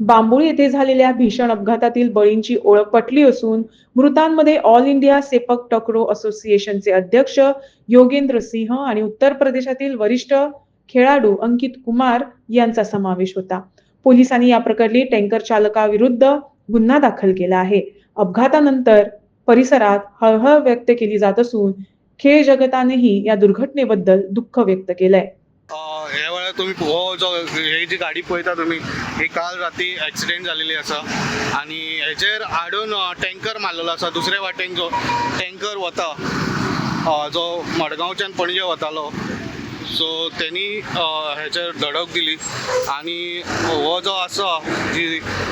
बांबोळी येथे झालेल्या भीषण अपघातातील बळींची ओळख पटली असून मृतांमध्ये ऑल इंडिया सेपक टकरो असोसिएशनचे अध्यक्ष योगेंद्र सिंह आणि उत्तर प्रदेशातील वरिष्ठ खेळाडू अंकित कुमार यांचा समावेश होता. पोलिसांनी या प्रकरणी टँकर चालकाविरुद्ध गुन्हा दाखल केला आहे. अपघातानंतर परिसरात हळहळ व्यक्त केली जात असून खेळ जगतानेही या दुर्घटनेबद्दल दुःख व्यक्त केलंय. तुम्ही हो जो हे जी गाडी पळयता तुम्ही ही काल राती ॲक्सिडेंट जालेली आसा आनी हेजेर हाडून टँकर मारलेलो आसा दुसरे वाटेन जो टँकर वता जो मडगांवच्यान पणजे वतालो सो तेणी ह्याच्यावर हेचेर धडक दिली. आनी हो जो आसा जी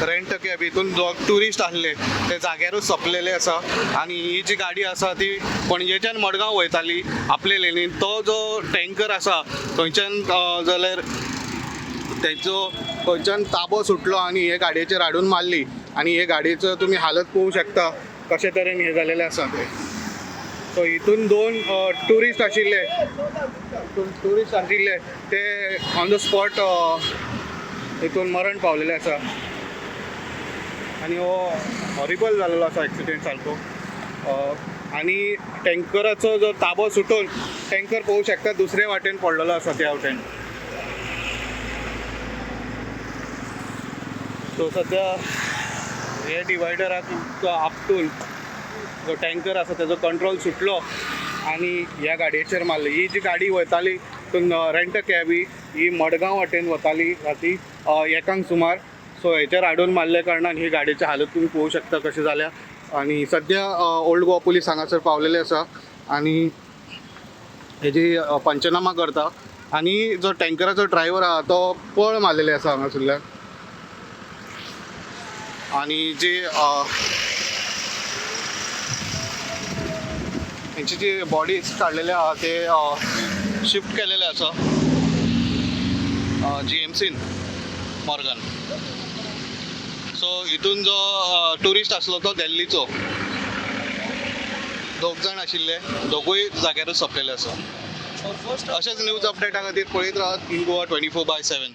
रेंट कॅब हितून जो ट्युरिस्ट आसले ते जाग्यारूच सोंपलेले आसा आनी ही जी गाडी आसा ती पणजेच्यान मडगांव वयताली आपले लेनीन तो जो टँकर आसा थंयच्यान जाल्यार तेचो खंयच्यान ताबो सुटलो आनी हे गाडयेचेर हाडून मारली. आनी हे गाडयेचो तुमी हालत पळोवंक शकता कशे तरेन हे जालेले आसा ते सो हितून दोन ट्युरिस्ट आशिल्ले. ट्युरिस्ट आशिल्ले. ते ऑन द स्पॉट हितून मरण पावलेले आसा आनी हो हॉरिबल जाल्लो आसा एक्सिडेंट सारको आनी टँकराचो जो ताबो सुटून टँकर पळोवंक शकता दुसरे वाटेन पडलेलो आसा त्या वाटेन. सो सध्या हे डिवायडराक आपटून जो टँकर आसा तेजो कंट्रोल सुटलो आनी ह्या गाडयेचेर मारली ही जी गाडी वताली तितून रेंट कॅब ही मडगांव वाटेन वताली राती एकांक सुमार. सो हेचेर हाडून मारले कारणान ही गाडयेची हालत तुमी पळोवंक शकता कशी जाल्या आनी सद्या ओल्ड गोवा पुलीस हांगासर पावलेले आसा आनी हेजी पंचनामा करता आनी जो टँकराचो ड्रायव्हर आहा तो पळ मारलेले आसा हांगासरल्यान आणि जे त्यांची जी बॉडीज काढलेल्या आहा ते शिफ्ट केलेले आसा जी एम सीन मॉर्गन सो हितून जो ट्युरिस्ट आसलो तो दिल्लीचो. दोग जाण आशिल्ले. दोगूय जाग्यारूच सोंपलेले आसा अशेंच न्यूज अपडेटा खातीर पळयत Rawat Goa twenty four by seven